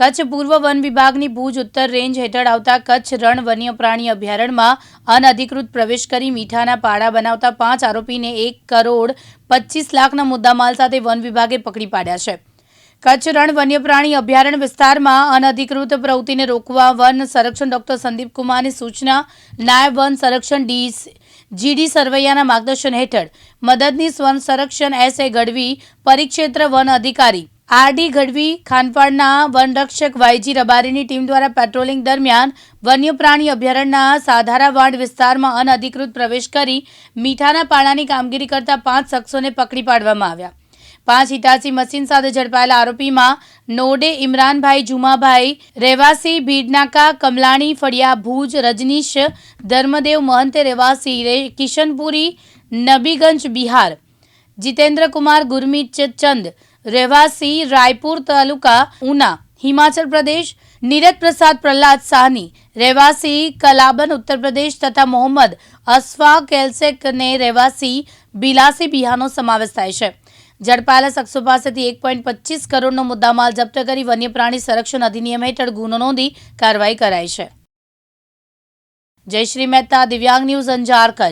કચ્છ પૂર્વ વન વિભાગની ભુજ ઉત્તર રેન્જ હેઠળ આવતા કચ્છ રણ વન્ય પ્રાણી અભયારણ્યમાં અનધિકૃત પ્રવેશ કરી મીઠાના પાડા બનાવતા પાંચ આરોપીને એક કરોડ પચીસ લાખના મુદ્દામાલ સાથે વન વિભાગે પકડી પાડ્યા છે. કચ્છ રણ વન્ય પ્રાણી અભયારણ્ય વિસ્તારમાં અનધિકૃત પ્રવૃત્તિને રોકવા વન સંરક્ષણ ડોક્ટર સંદીપ કુમારની સૂચના, નાયબ વન સંરક્ષણ ડી જીડી સરવૈયાના માર્ગદર્શન હેઠળ મદદનીશ વન સંરક્ષણ એસ એ ગઢવી, પરિક્ષેત્ર વન અધિકારી આરડી ગઢવી ખાનપાડના વનરક્ષક વાયજી રબારીની ટીમ દ્વારા પેટ્રોલિંગ દરમિયાન વન્ય પ્રાણી અભયારણ્યના સાધારાવાડ વિસ્તારમાં અનધિકૃત પ્રવેશ કરી મીઠાના પાડાની કામગીરી કરતા પાંચ શખ્સોને પકડી પાડવામાં આવ્યા. પાંચ હિતાસી મશીન સાથે ઝડપાયેલા આરોપીમાં નોડે ઇમરાનભાઈ જુમાભાઈ, રહેવાસી ભીડનાકા, કમલાણી ફળિયા ભુજ, રજનીશ, ધર્મદેવ મહંતે, રહેવાસી કિશનપુરી, નબીગંજ બિહાર જીતેન્દ્ર કુમાર ગુરમીત ચંદ રહેવાસી રાયપુર તાલુકા ઉના, હિમાચલ પ્રદેશ, નીરજ પ્રસાદ પ્રહલાદ સાહની, રહેવાસી કલાબન ઉત્તર પ્રદેશ તથા મોહમ્મદ અસફા કેલ્સેકને રહેવાસી બિલાસી બિહારનો સમાવેશ થાય છે. ઝડપાયેલા શખ્સો પાસેથી એક પોઈન્ટ પચીસ કરોડનો મુદ્દામાલ જપ્ત કરી વન્ય પ્રાણી સંરક્ષણ અધિનિયમ હેઠળ ગુનો નોંધી કાર્યવાહી કરાઈ છે. જયશ્રી મહેતા, દિવ્યાંગ ન્યૂઝ અંજાર કચ્છ.